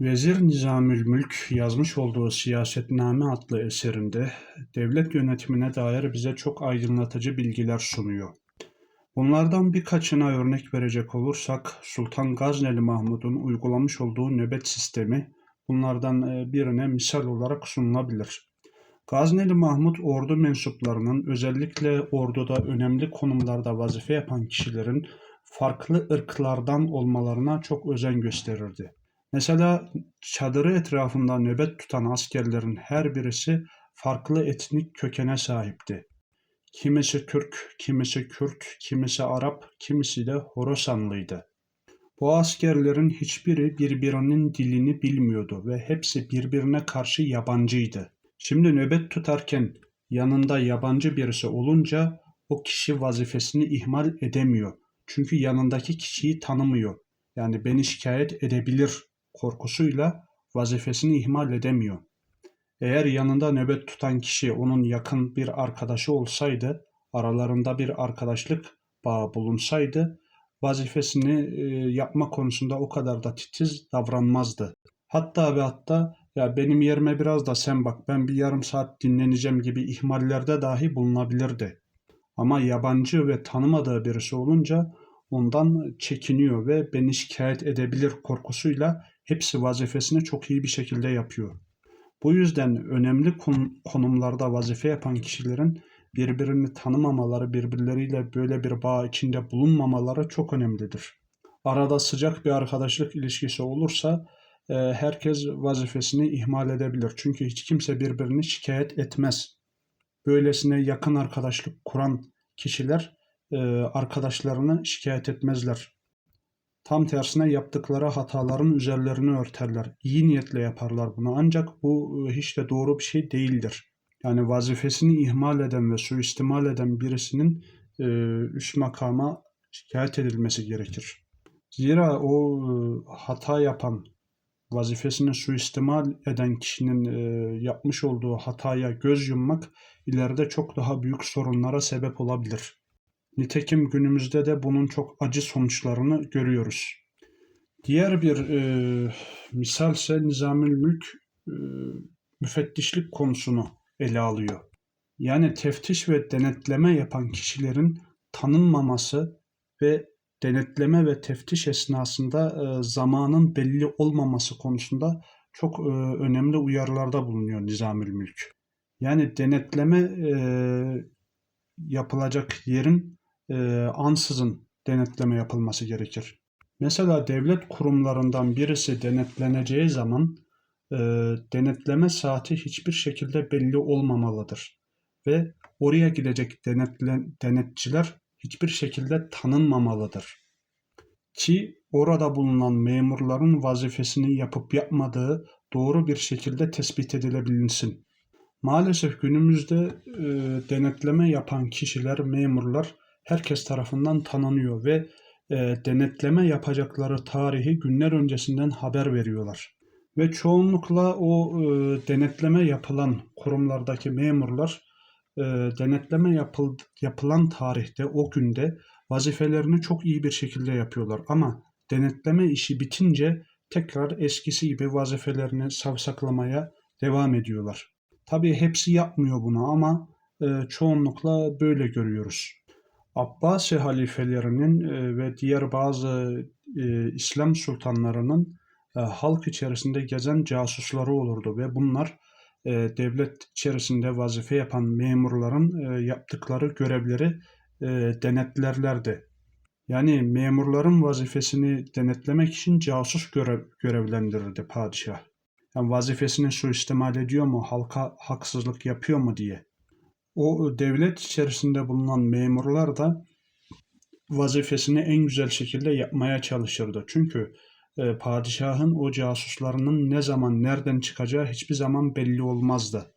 Vezir Nizamül Mülk yazmış olduğu Siyasetname adlı eserinde devlet yönetimine dair bize çok aydınlatıcı bilgiler sunuyor. Bunlardan birkaçına örnek verecek olursak Sultan Gazneli Mahmud'un uygulamış olduğu nöbet sistemi bunlardan e, birine misal olarak sunulabilir. Gazneli Mahmud ordu mensuplarının özellikle orduda önemli konumlarda vazife yapan kişilerin farklı ırklardan olmalarına çok özen gösterirdi. Mesela çadırı etrafında nöbet tutan askerlerin her birisi farklı etnik kökene sahipti. Kimisi Türk, kimisi Kürt, kimisi Arap, kimisi de Horasanlıydı. Bu askerlerin hiçbiri birbirinin dilini bilmiyordu ve hepsi birbirine karşı yabancıydı. Şimdi nöbet tutarken yanında yabancı birisi olunca o kişi vazifesini ihmal edemiyor. Çünkü yanındaki kişiyi tanımıyor. Yani beni şikayet edebilir korkusuyla vazifesini ihmal edemiyor. Eğer yanında nöbet tutan kişi onun yakın bir arkadaşı olsaydı, aralarında bir arkadaşlık bağı bulunsaydı, vazifesini e, yapma konusunda o kadar da titiz davranmazdı. Hatta ve hatta ya benim yerime biraz da sen bak ben bir yarım saat dinleneceğim gibi ihmallerde dahi bulunabilirdi. Ama yabancı ve tanımadığı birisi olunca ondan çekiniyor ve beni şikayet edebilir korkusuyla hepsi vazifesini çok iyi bir şekilde yapıyor. Bu yüzden önemli konumlarda vazife yapan kişilerin birbirini tanımamaları, birbirleriyle böyle bir bağ içinde bulunmamaları çok önemlidir. Arada sıcak bir arkadaşlık ilişkisi olursa e, herkes vazifesini ihmal edebilir. Çünkü hiç kimse birbirini şikayet etmez. Böylesine yakın arkadaşlık kuran kişiler arkadaşlarını şikayet etmezler. Tam tersine yaptıkları hataların üzerlerini örterler. İyi niyetle yaparlar bunu ancak bu e, hiç de doğru bir şey değildir. Yani vazifesini ihmal eden ve suistimal eden birisinin e, üst makama şikayet edilmesi gerekir. Zira o e, hata yapan, vazifesini suistimal eden kişinin e, yapmış olduğu hataya göz yummak ileride çok daha büyük sorunlara sebep olabilir. Nitekim günümüzde de bunun çok acı sonuçlarını görüyoruz. Diğer bir e, misal ise Nizamül Mülk e, müfettişlik konusunu ele alıyor. Yani teftiş ve denetleme yapan kişilerin tanınmaması ve denetleme ve teftiş esnasında e, zamanın belli olmaması konusunda çok e, önemli uyarılarda bulunuyor Nizamül Mülk. Yani denetleme e, yapılacak yerin e, ansızın denetleme yapılması gerekir. Mesela devlet kurumlarından birisi denetleneceği zaman e, denetleme saati hiçbir şekilde belli olmamalıdır. Ve oraya gidecek denetle, denetçiler hiçbir şekilde tanınmamalıdır. Ki orada bulunan memurların vazifesini yapıp yapmadığı doğru bir şekilde tespit edilebilsin. Maalesef günümüzde e, denetleme yapan kişiler, memurlar herkes tarafından tanınıyor ve e, denetleme yapacakları tarihi günler öncesinden haber veriyorlar. Ve çoğunlukla o e, denetleme yapılan kurumlardaki memurlar e, denetleme yapıl, yapılan tarihte o günde vazifelerini çok iyi bir şekilde yapıyorlar. Ama denetleme işi bitince tekrar eskisi gibi vazifelerini savsaklamaya devam ediyorlar. Tabii hepsi yapmıyor bunu ama e, çoğunlukla böyle görüyoruz. Abbasi halifelerinin e, ve diğer bazı e, İslam sultanlarının e, halk içerisinde gezen casusları olurdu ve bunlar devlet içerisinde vazife yapan memurların yaptıkları görevleri denetlerlerdi. Yani memurların vazifesini denetlemek için casus görev, görevlendirirdi padişah. Yani vazifesini suistimal ediyor mu, halka haksızlık yapıyor mu diye o devlet içerisinde bulunan memurlar da vazifesini en güzel şekilde yapmaya çalışırdı. Çünkü e, padişahın o casuslarının ne zaman nereden çıkacağı hiçbir zaman belli olmazdı.